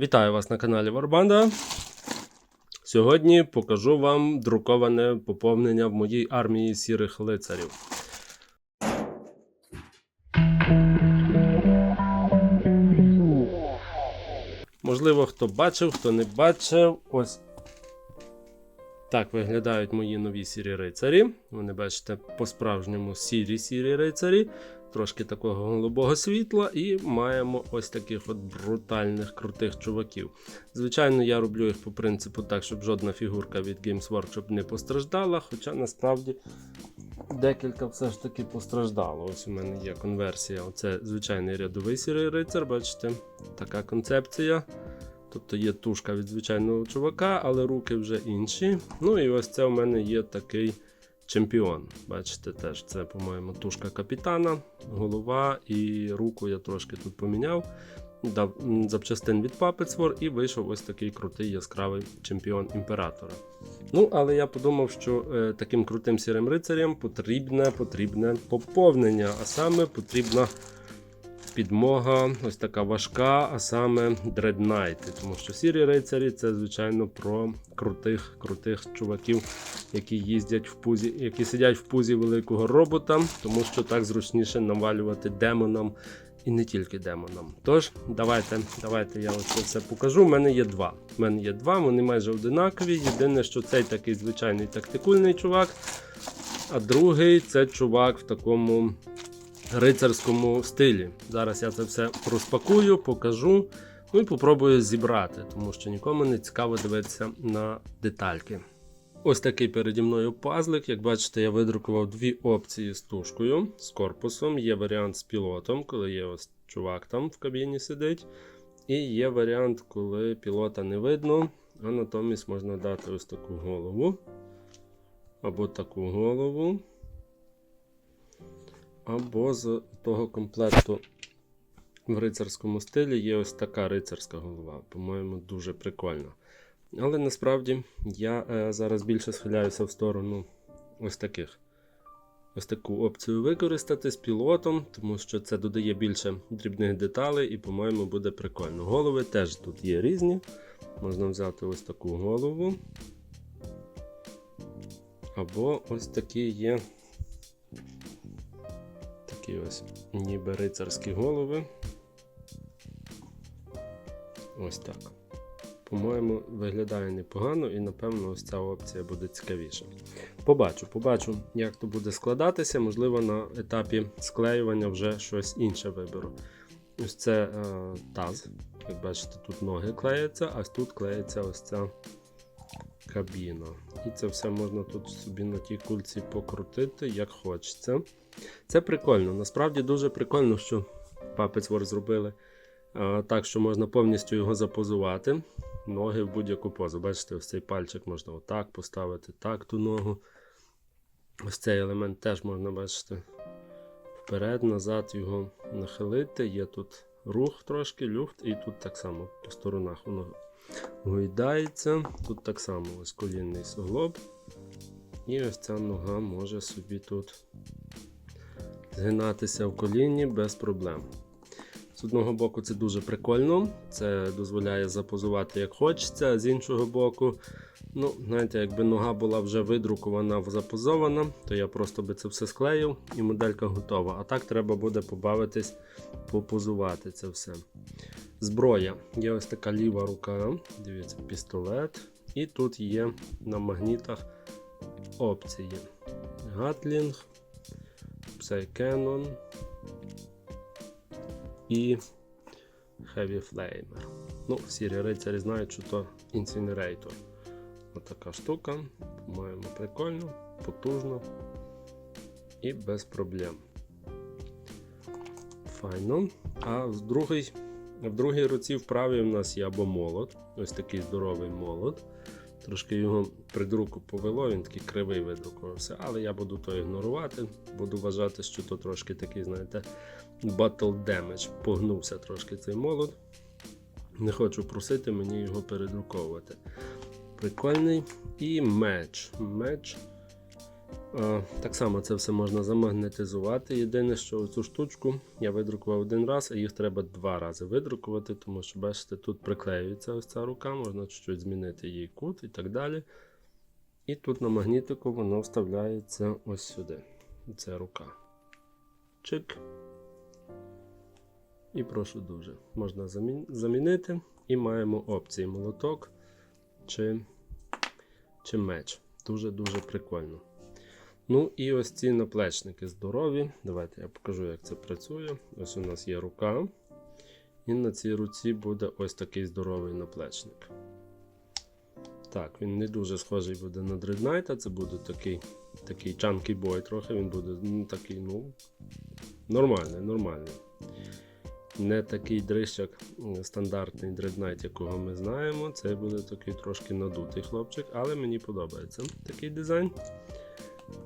Вітаю вас на каналі Варбанда. Сьогодні покажу вам друковане поповнення в моїй армії сірих лицарів. Можливо, хто бачив, хто не бачив. Ось так виглядають мої нові сірі рицарі. Вони бачите, по-справжньому сірі сірі рицарі. Трошки такого голубого світла, і маємо ось таких от брутальних крутих чуваків. Звичайно, я роблю їх по принципу так, щоб жодна фігурка від Games Workshop не постраждала, хоча насправді декілька все ж таки постраждало. Ось у мене є конверсія. Оце звичайний рядовий сірий рицар, бачите, така концепція. Тобто є тушка від звичайного чувака, але руки вже інші. Ну і ось це у мене є такий чемпіон. Бачите, теж це, по-моєму, тушка капітана, голова і руку я трошки тут поміняв. Дав запчастин від War і вийшов ось такий крутий яскравий чемпіон імператора. Ну, але я подумав, що е, таким крутим сірим рицарям потрібне, потрібне поповнення, а саме потрібна підмога, ось така важка, а саме дреднайти. Тому що сірі рицарі це, звичайно, про крутих, крутих чуваків, які їздять в пузі, які сидять в пузі великого робота, тому що так зручніше навалювати демонам. І не тільки демонам. Тож, давайте, давайте я ось це все покажу. У мене є два. У мене є два, вони майже одинакові. Єдине, що цей такий звичайний тактикульний чувак, а другий це чувак в такому рицарському стилі. Зараз я це все розпакую, покажу. Ну і попробую зібрати, тому що нікому не цікаво дивитися на детальки. Ось такий переді мною пазлик. Як бачите, я видрукував дві опції з тушкою, з корпусом. Є варіант з пілотом, коли є ось чувак там в кабіні сидить. І є варіант, коли пілота не видно, а натомість можна дати ось таку голову. Або таку голову. Або з того комплекту в рицарському стилі є ось така рицарська голова. По-моєму, дуже прикольно. Але насправді я е, зараз більше схиляюся в сторону ось таких. Ось таку опцію використати з пілотом, тому що це додає більше дрібних деталей і, по-моєму, буде прикольно. Голови теж тут є різні. Можна взяти ось таку голову. Або ось такі є такі ось ніби рицарські голови. Ось так. По-моєму, виглядає непогано і, напевно, ось ця опція буде цікавіша. Побачу, побачу, як то буде складатися. Можливо, на етапі склеювання вже щось інше виберу. Ось це е, таз. Як бачите, тут ноги клеяться, а тут клеїться ось ця кабіна. І це все можна тут собі на тій кульці покрутити, як хочеться. Це прикольно. Насправді дуже прикольно, що Puppets War зробили так, що можна повністю його запозувати. Ноги в будь-яку позу. Бачите, ось цей пальчик можна отак поставити, так ту ногу. Ось цей елемент теж можна бачити вперед, назад його нахилити. Є тут рух трошки, люфт, і тут так само по сторонах воно гойдається. Тут так само ось колінний суглоб. І ось ця нога може собі тут згинатися в коліні без проблем. З одного боку, це дуже прикольно, це дозволяє запозувати як хочеться, а з іншого боку, ну, знаєте, якби нога була вже видрукована, запозована, то я просто би це все склеїв і моделька готова. А так треба буде побавитись, попозувати це все. Зброя. Є ось така ліва рука, дивіться, пістолет. І тут є на магнітах опції. Гатлінг, Psycannon і Heavy Flamer. Ну, сірі рицарі знають, що то Incinerator. Отака штука, по-моєму, прикольно, потужно і без проблем. Файно. А в другій, в другій руці в у нас є або молот, ось такий здоровий молот. Трошки його придруку повело, він такий кривий видрукувався, але я буду то ігнорувати. Буду вважати, що то трошки такий, знаєте, battle damage. Погнувся трошки цей молот. Не хочу просити мені його передруковувати. Прикольний. І меч. Меч. Е, Так само це все можна замагнетизувати. Єдине, що цю штучку я видрукував один раз, а їх треба два рази видрукувати, тому що, бачите, тут приклеюється ось ця рука, можна чуть-чуть змінити її кут і так далі. І тут на магнітику воно вставляється ось сюди. Це рука. Чик. І прошу дуже. Можна замін- замінити. І маємо опції молоток чи, чи меч. Дуже-дуже прикольно. Ну і ось ці наплечники здорові. Давайте я покажу, як це працює. Ось у нас є рука. І на цій руці буде ось такий здоровий наплечник. Так, він не дуже схожий буде на Dreadnought, це буде такий такий чанкий бой трохи. Він буде ну, такий, ну, нормальний, нормальний. Не такий дрищ, як стандартний Dreadnought, якого ми знаємо. Це буде такий трошки надутий хлопчик, але мені подобається такий дизайн.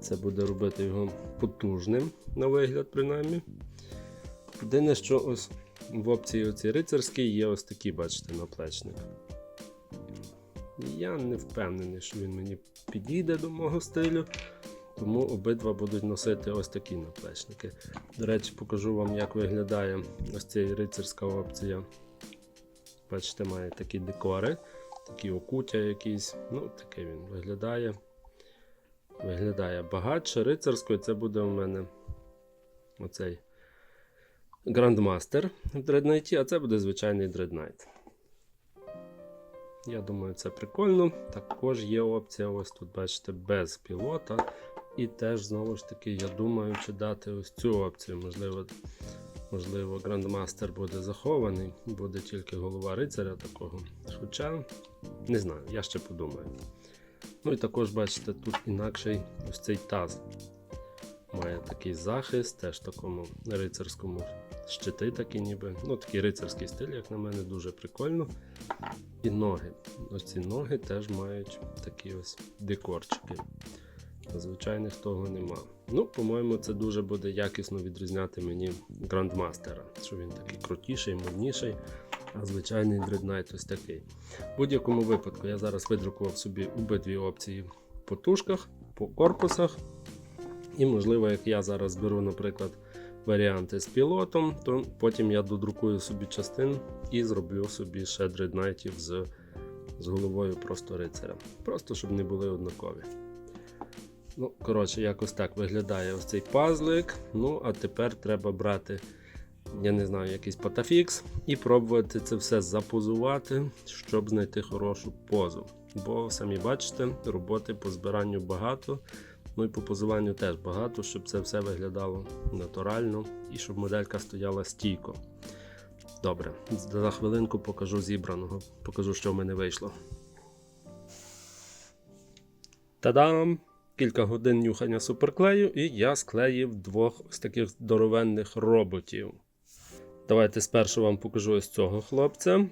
Це буде робити його потужним на вигляд, принаймні. Єдине, що ось в опції оці рицарській є ось такий, бачите, наплечник. Я не впевнений, що він мені підійде до мого стилю, тому обидва будуть носити ось такі наплечники. До речі, покажу вам, як виглядає ось ця рицарська опція. Bачите, має такі декори, такі окуття якісь. Ну, таке він виглядає. Виглядає багатше. Рицарською це буде у мене оцей Грандмастер в Dreadnought, а це буде звичайний Dreadnought. Я думаю, це прикольно. Також є опція, ось тут, бачите, без пілота. І теж, знову ж таки, я думаю, чи дати ось цю опцію. Можливо, можливо, Грандмастер буде захований, буде тільки голова рицаря такого. Хоча, не знаю, я ще подумаю. Ну і також, бачите, тут інакший ось цей таз. Має такий захист, теж такому рицарському щити такі ніби. Ну, такий рицарський стиль, як на мене, дуже прикольно. І ноги. Ось ці ноги теж мають такі ось декорчики. Звичайних того нема. Ну, по-моєму, це дуже буде якісно відрізняти мені грандмастера, що він такий крутіший, модніший, звичайний Dreadnought ось такий. В будь-якому випадку я зараз видрукував собі обидві опції по тушках, по корпусах. І, можливо, як я зараз беру, наприклад, варіанти з пілотом, то потім я додрукую собі частин і зроблю собі ще дреднайтів з, з головою просто рицаря. Просто щоб не були однакові. Ну, коротше, якось так виглядає ось цей пазлик. Ну, а тепер треба брати, я не знаю, якийсь патафікс і пробувати це все запозувати, щоб знайти хорошу позу. Бо самі бачите, роботи по збиранню багато. Ну і по позуванню теж багато, щоб це все виглядало натурально і щоб моделька стояла стійко. Добре, за хвилинку покажу зібраного, покажу, що в мене вийшло. Та-дам! Кілька годин нюхання суперклею, і я склеїв двох ось таких здоровенних роботів. Давайте спершу вам покажу ось цього хлопця.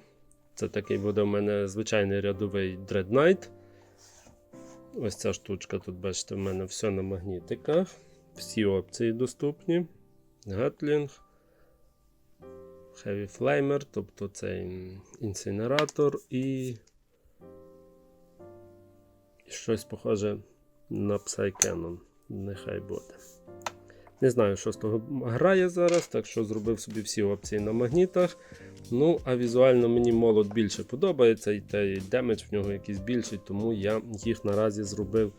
Це такий буде в мене звичайний рядовий Dreadnought. Ось ця штучка, тут, бачите, в мене все на магнітиках. Всі опції доступні. Гатлінг. Heavy Flamer, тобто це інсинератор і щось похоже на Psycanon. Нехай буде. Не знаю, що з того грає зараз, так що зробив собі всі опції на магнітах. Ну, а візуально мені молот більше подобається, і те і демедж в нього якийсь більший, тому я їх наразі зробив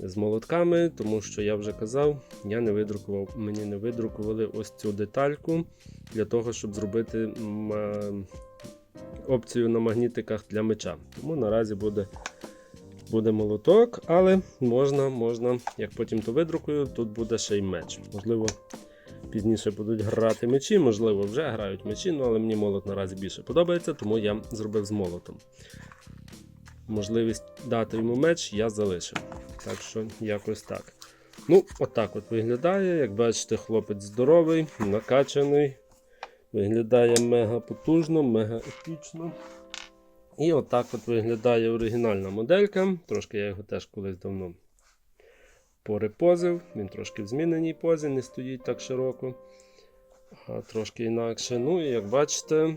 з молотками, тому що я вже казав, я не видрукував, мені не видрукували ось цю детальку для того, щоб зробити е, опцію на магнітиках для меча. Тому наразі буде. Буде молоток, але можна, можна, як потім то видрукую, тут буде ще й меч. Можливо, пізніше будуть грати мечі, можливо, вже грають мечі, ну, але мені молот наразі більше подобається, тому я зробив з молотом. Можливість дати йому меч я залишив. Так що якось так. Ну, отак от виглядає. Як бачите, хлопець здоровий, накачаний. Виглядає мега потужно, мега епічно. І отак от виглядає оригінальна моделька. Трошки я його теж колись давно порепозив. Він трошки в зміненій позі, не стоїть так широко, а трошки інакше. Ну і як бачите,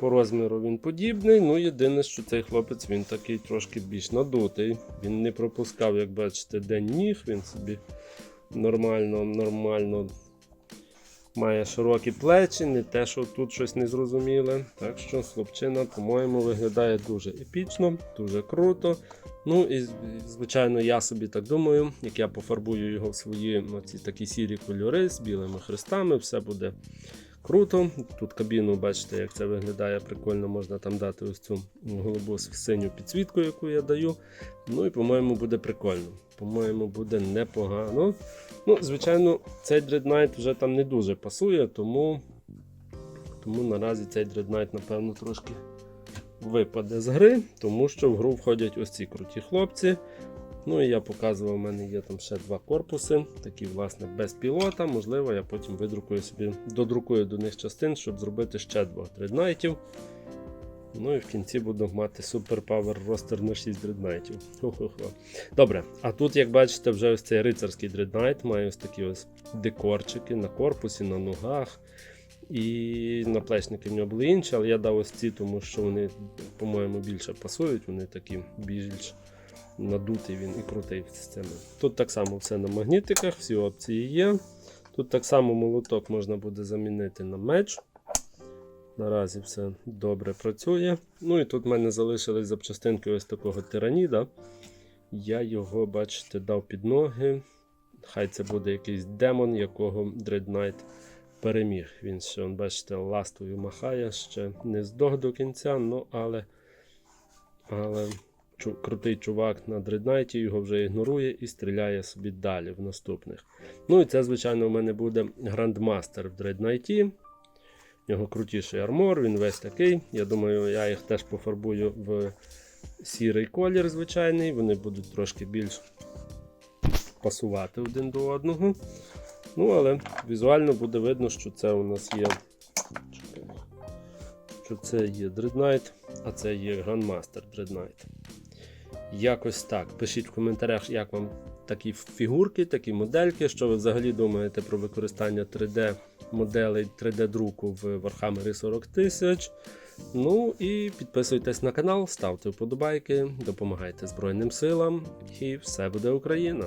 По розміру він подібний. Ну, єдине, що цей хлопець він такий трошки більш надутий. Він не пропускав, як бачите, день ніг, він собі нормально, нормально має широкі плечі, не те, що тут щось незрозуміле. Так що хлопчина, по-моєму, виглядає дуже епічно, дуже круто. Ну і звичайно, я собі так думаю, як я пофарбую його в свої оці такі сірі кольори з білими хрестами, все буде круто. Тут кабіну, бачите, як це виглядає прикольно, можна там дати ось цю голубу синю підсвітку, яку я даю. Ну і, по-моєму, буде прикольно. По-моєму, буде непогано. Ну, звичайно, цей Dreadnought вже там не дуже пасує, тому, тому наразі цей Dreadnought, напевно, трошки випаде з гри, тому що в гру входять ось ці круті хлопці. Ну і я показував, у мене є там ще два корпуси, такі, власне, без пілота. Можливо, я потім видрукую собі, додрукую до них частин, щоб зробити ще двох дреднайтів. Ну і в кінці буду мати Super ростер на 6 дреднайтів. Хо-хо-хо. Добре, а тут, як бачите, вже ось цей рицарський дреднайт має ось такі ось декорчики на корпусі, на ногах. І наплечники в нього були інші, але я дав ось ці, тому що вони, по-моєму, більше пасують, вони такі більш надутий він і крутий в системі. Тут так само все на магнітиках, всі опції є. Тут так само молоток можна буде замінити на меч. Наразі все добре працює. Ну і тут в мене залишились запчастинки ось такого тираніда. Я його, бачите, дав під ноги. Хай це буде якийсь демон, якого Dreadnought переміг. Він ще, бачите, ластою махає, ще не здох до кінця, ну але. але крутий чувак на дреднайті його вже ігнорує і стріляє собі далі в наступних. Ну і це, звичайно, у мене буде грандмастер в дреднайті. У нього крутіший армор, він весь такий. Я думаю, я їх теж пофарбую в сірий колір звичайний. Вони будуть трошки більш пасувати один до одного. Ну, але візуально буде видно, що це у нас є. Що це є Dreadnought, а це є Grandmaster Dreadnought. Якось так. Пишіть в коментарях, як вам такі фігурки, такі модельки, що ви взагалі думаєте про використання 3D моделей 3D-друку в Warhammer 40 тисяч. Ну і підписуйтесь на канал, ставте вподобайки, допомагайте Збройним силам, і все буде Україна!